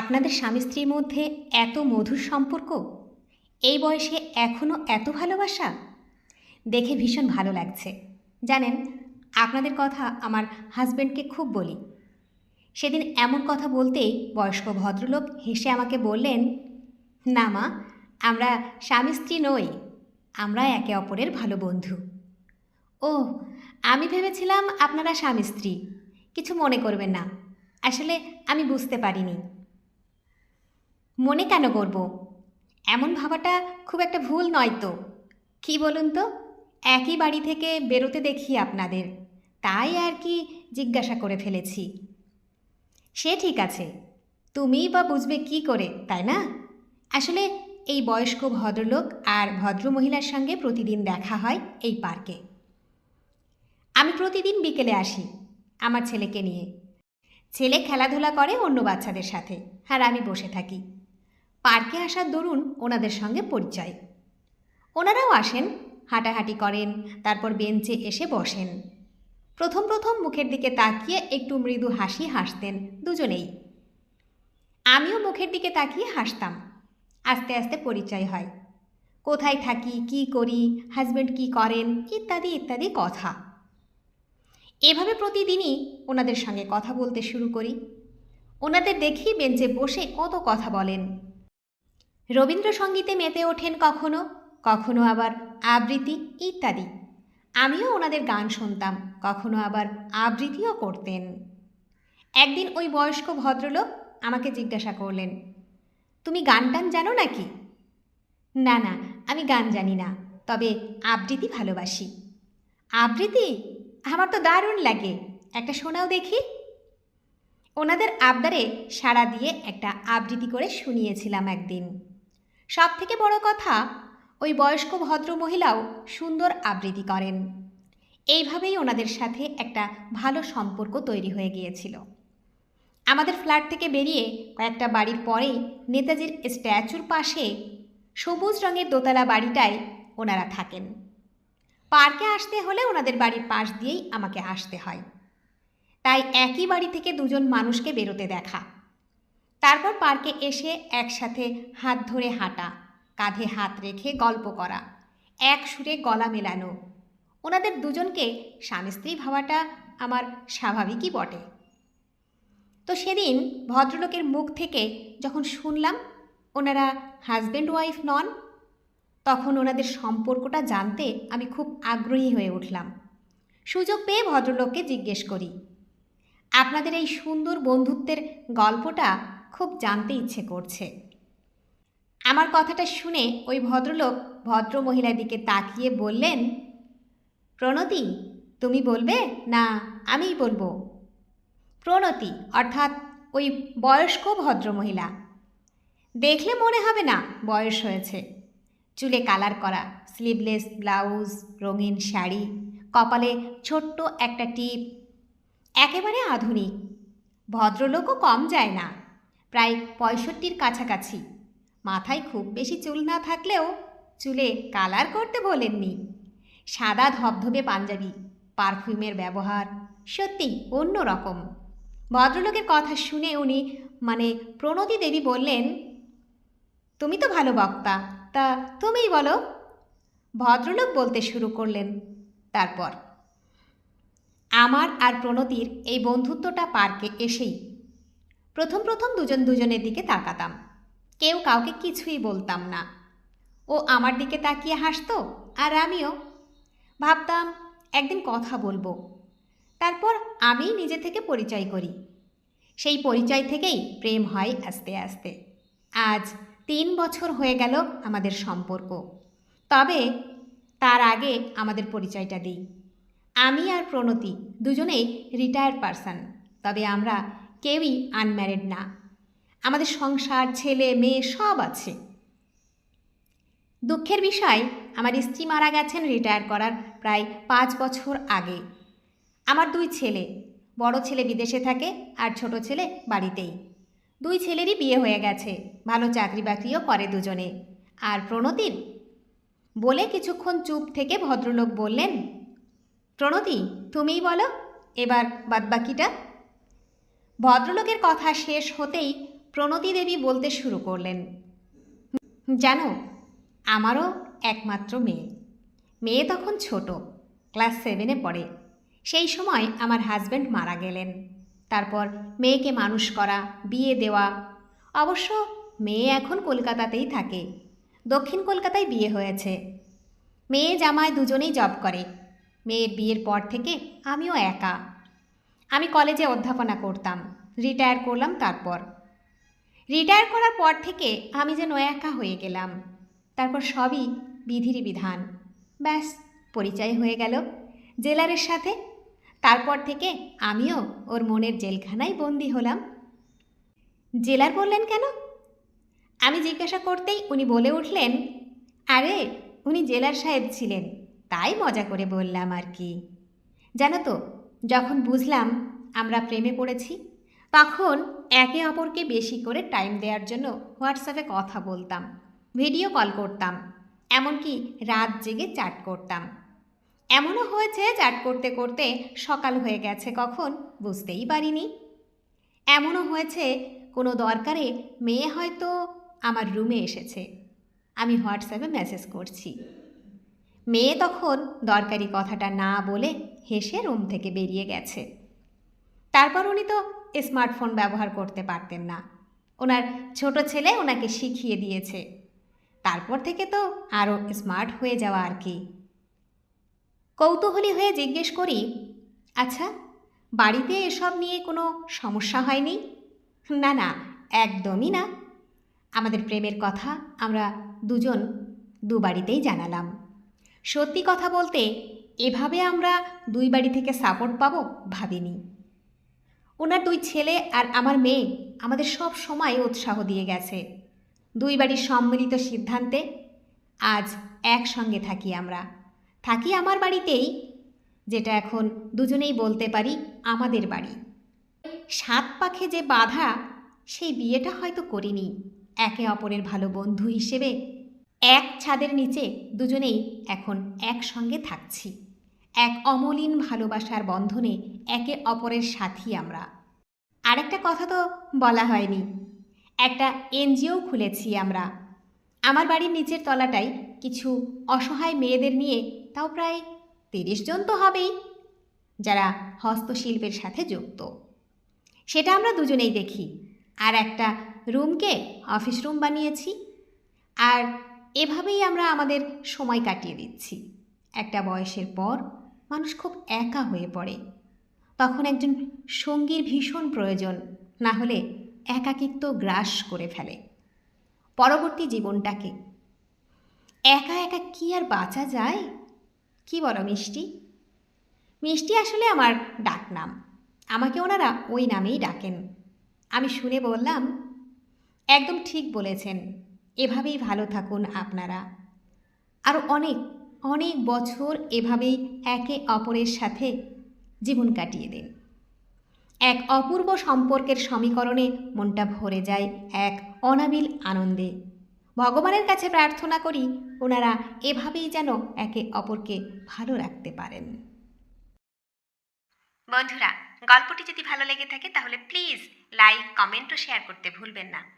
আপনাদের স্বামী স্ত্রীর মধ্যে এত মধুর সম্পর্ক? এই বয়সে এখনও এত ভালোবাসা? দেখে ভীষণ ভালো লাগছে। জানেন, আপনাদের কথা আমার হাজব্যান্ডকে খুব বলি। সেদিন এমন কথা বলতেই বয়স্ক ভদ্রলোক হেসে আমাকে বললেন, না মা, আমরা স্বামী স্ত্রী নই, আমরা একে অপরের ভালো বন্ধু। ও আমি ভেবেছিলাম আপনারা স্বামী স্ত্রী, কিছু মনে করবেন না। আসলে আমি বুঝতে পারিনি। মনে কেন করব? এমন ভাবাটা খুব একটা ভুল নয় তো। কি বলুন তো? একই বাড়ি থেকে বেরোতে দেখি আপনাদের। তাই আর কি জিজ্ঞাসা করে ফেলেছি। সে ঠিক আছে। তুমিই বা বুঝবে কি করে, তাই না? আসলে এই বয়স্ক ভদ্রলোক আর ভদ্রমহিলার সঙ্গে প্রতিদিন দেখা হয় এই পার্কে। আমি প্রতিদিন বিকেলে আসি আমার ছেলেকে নিয়ে। ছেলে খেলাধুলা করে অন্য বাচ্চাদের সাথে আর আমি বসে থাকি। পার্কে আসার দরুন ওনাদের সঙ্গে পরিচয়। ওনারাও আসেন, হাঁটাহাঁটি করেন, তারপর বেঞ্চে এসে বসেন। প্রথম প্রথম মুখের দিকে তাকিয়ে একটু মৃদু হাসি হাসতেন দুজনেই। আমিও মুখের দিকে তাকিয়ে হাসতাম। আস্তে আস্তে পরিচয় হয়। কোথায় থাকি, কি করি হাজব্যান্ড কি করেন, ইত্যাদি ইত্যাদি কথা। এভাবে প্রতিদিনই ওনাদের সঙ্গে কথা বলতে শুরু করি। ওনাদের দেখি বেঞ্চে বসে কত কথা বলেন। রবীন্দ্রসঙ্গীতে মেতে ওঠেন কখনো কখনো আবার আবৃত্তি ইত্যাদি। আমিও ওনাদের গান শুনতাম, কখনো আবার আবৃত্তিও করতেন। একদিন ওই বয়স্ক ভদ্রলোক আমাকে জিজ্ঞাসা করলেন, তুমি গান টান জানো নাকি? না না, আমি গান জানি না, তবে আবৃত্তি ভালোবাসি। আবৃত্তি? আমার তো দারুণ লাগে, একটা শোনাও দেখি। ওনাদের আবদারে সাড়া দিয়ে একটা আবৃত্তি করে শুনিয়েছিলাম একদিন। সব থেকে বড় কথা, ওই বয়স্ক ভদ্র মহিলাও সুন্দর আবৃত্তি করেন। এইভাবেই ওনাদের সাথে একটা ভালো সম্পর্ক তৈরি হয়ে গিয়েছিল। আমাদের ফ্ল্যাট থেকে বেরিয়ে কয়েকটা বাড়ির পরেই নেতাজির স্ট্যাচুর পাশে সবুজ রঙের দোতলা বাড়িটায় ওনারা থাকেন। পার্কে আসতে হলে ওনাদের বাড়ির পাশ দিয়েই আমাকে আসতে হয়। তাই একই বাড়ি থেকে দুজন মানুষকে বেরোতে দেখা। তারপর পার্কে এসে একসাথে হাত ধরে হাঁটা, কাঁধে হাত রেখে গল্প করা, এক সুরে গলা মেলানো। ওনাদের দুজনকে স্বামী স্ত্রী ভাবাটা আমার স্বাভাবিকই বটে। তো সেদিন ভদ্রলোকের মুখ থেকে যখন শুনলাম ওনারা হাজব্যান্ড ওয়াইফ নন, তখন ওনাদের সম্পর্কটা জানতে আমি খুব আগ্রহী হয়ে উঠলাম। সুযোগ পেয়ে ভদ্রলোককে জিজ্ঞেস করি, আপনাদের এই সুন্দর বন্ধুত্বের গল্পটা খুব জানতে ইচ্ছে করছে। আমার কথাটা শুনে ওই ভদ্রলোক ভদ্র মহিলার দিকে তাকিয়ে বললেন, প্রণতি, তুমি বলবে? না, আমিই বলব। প্রণতি, অর্থাৎ ওই বয়স্ক ভদ্রমহিলা? দেখলে মনে হবে না, বয়স হয়েছে। চুলে কালার করা, স্লিভলেস, ব্লাউজ, রঙিন শাড়ি, কপালে ছোট্ট একটা টিপ, একেবারে আধুনিক। ভদ্রলোকও কম যায় না। প্রায় পঁয়ষট্টির কাছাকাছি। মাথায় খুব বেশি চুল না থাকলেও চুলে কালার করতে বলেননি সাদা ধবধবে পাঞ্জাবি, পারফিউমের ব্যবহার সত্যি অন্য রকম ভদ্রলোকের কথা শুনে উনি মানে প্রণতি দেবী বললেন, তুমি তো ভালো বক্তা, তা তুমিই বলো। ভদ্রলোক বলতে শুরু করলেন, তারপর। আমার আর প্রণতির এই বন্ধুত্বটা পার্কে এসেই প্রথম প্রথম দুজন দুজনের দিকে তাকাতাম। কেউ কাউকে কিছুই বলতাম না। ও আমার দিকে তাকিয়ে হাসতো আর আমিও। ভাবতাম, একদিন কথা বলব। তারপর আমি নিজে থেকে পরিচয় করি। সেই পরিচয় থেকেই প্রেম হয় আস্তে আস্তে। আজ তিন বছর হয়ে গেল আমাদের সম্পর্ক। তবে তার আগে আমাদের পরিচয়টা দিই। আমি আর প্রণতি দুজনেই রিটায়ার্ড পারসন তবে আমরা কেউই আনম্যারিড না। আমাদের সংসার, ছেলে, মেয়ে সব আছে। দুঃখের বিষয়, আমার স্ত্রী মারা গেছেন রিটায়ার করার প্রায় পাঁচ বছর আগে। আমার দুই ছেলে, বড় ছেলে বিদেশে থাকে আর ছোট ছেলে বাড়িতেই। দুই ছেলেরই বিয়ে হয়ে গেছে, ভালো চাকরি বাকরিও করে দুজনে। আর প্রণতির বলে কিছুক্ষণ চুপ থেকে ভদ্রলোক বললেন, প্রণতি, তুমিই বলো, এবার বাদবাকিটা ভদ্রলোকের কথা শেষ হতেই প্রণতি দেবী বলতে শুরু করলেন, জানো, আমারও একমাত্র মেয়ে। মেয়ে তখন ছোট, ক্লাস সেভেনে পড়ে। সেই সময় আমার হাজব্যান্ড মারা গেলেন। তারপর মেয়েকে মানুষ করা, বিয়ে দেওয়া। অবশ্য মেয়ে এখন কলকাতাতেই থাকে। দক্ষিণ কলকাতায় বিয়ে হয়েছে। মেয়ে জামায় দুজনেই জব করে। মেয়ের বিয়ের পর থেকে আমিও একা। আমি কলেজে অধ্যাপনা করতাম। রিটায়ার করলাম তারপর। রিটায়ার করার পর থেকে আমি যেন একা হয়ে গেলাম। তারপর সবই বিধির বিধান। ব্যাস, পরিচয় হয়ে গেল জেলারের সাথে। তারপর থেকে আমিও ওর মনের জেলখানায় বন্দি হলাম। জেলার বললেন কেন? আমি জিজ্ঞাসা করতেই উনি বলে উঠলেন, আরে, উনি জেলার সাহেব ছিলেন, তাই মজা করে বললাম আর কি। জানো তো যখন বুঝলাম আমরা প্রেমে পড়েছি, তখন একে অপরকে বেশি করে টাইম দেওয়ার জন্য হোয়াটসঅ্যাপে কথা বলতাম ভিডিও কল করতাম, এমনকি রাত জেগে চ্যাট করতাম। এমনও হয়েছে চ্যাট করতে করতে সকাল হয়ে গেছে কখন বুঝতেই পারিনি। এমনও হয়েছে কোনো দরকারে মেয়ে হয়তো আমার রুমে এসেছে, আমি হোয়াটসঅ্যাপে মেসেজ করছি। মেয়ে তখন দরকারি কথাটা না বলে হেসে রুম থেকে বেরিয়ে গেছে। তারপর উনি তো স্মার্টফোন ব্যবহার করতে পারতেন না। ওনার ছোট ছেলে ওনাকে শিখিয়ে দিয়েছে। তারপর থেকে তো আরও স্মার্ট হয়ে যাওয়া আর কি। কৌতূহলী হয়ে জিজ্ঞেস করি আচ্ছা বাড়িতে এসব নিয়ে কোনো সমস্যা হয়নি? না না, একদমই না। আমাদের প্রেমের কথা আমরা দুজন দু বাড়িতেই জানালাম। সত্যি কথা বলতে, এভাবে আমরা দুই বাড়ি থেকে সাপোর্ট পাবো ভাবিনি। ওনার দুই ছেলে আর আমার মেয়ে আমাদের সব সময় উৎসাহ দিয়ে গেছে। দুই বাড়ির সম্মিলিত সিদ্ধান্তে আজ একসঙ্গে থাকি আমরা। থাকি আমার বাড়িতেই, যেটা এখন দুজনেই বলতে পারি আমাদের বাড়ি। সাত পাখে যে বাধা, সেই বিয়েটা হয়তো করিনি। একে অপরের ভালো বন্ধু হিসেবে এক ছাদের নিচে দুজনেই এখন একসঙ্গে থাকছি। এক অমলিন ভালোবাসার বন্ধনে একে অপরের সাথী আমরা। আরেকটা কথা তো বলা হয়নি। একটা এনজিও খুলেছি আমরা। আমার বাড়ির নিচের তলাটায় কিছু অসহায় মেয়েদের নিয়ে তাও প্রায় তিরিশ জন তো হবেই, যারা হস্তশিল্পের সাথে যুক্ত। সেটা আমরা দুজনেই দেখি। আর একটা রুমকে অফিস রুম বানিয়েছি। আর এভাবেই আমরা আমাদের সময় কাটিয়ে দিচ্ছি। একটা বয়সের পর মানুষ খুব একা হয়ে পড়ে। তখন একজন সঙ্গীর ভীষণ প্রয়োজন, না হলে একাকিত্ব গ্রাস করে ফেলে। পরবর্তী জীবনটাকে। একা একা কি আর বাঁচা যায়? কি বলো মিষ্টি? মিষ্টি আসলে আমার ডাকনাম। আমাকে ওনারা ওই নামেই ডাকেন। আমি শুনে বললাম, একদম ঠিক বলেছেন। এভাবেই ভালো থাকুন আপনারা। আরও অনেক অনেক বছর এভাবেই একে অপরের সাথে জীবন কাটিয়ে দিন। এক অপূর্ব সম্পর্কের সমীকরণে মনটা ভরে যায় এক অনাবিল আনন্দে। ভগবানের কাছে প্রার্থনা করি, ওনারা এভাবেই যেন একে অপরকে ভালো রাখতে পারেন। বন্ধুরা, গল্পটি যদি ভালো লেগে থাকে তাহলে প্লিজ লাইক, কমেন্ট ও শেয়ার করতে ভুলবেন না।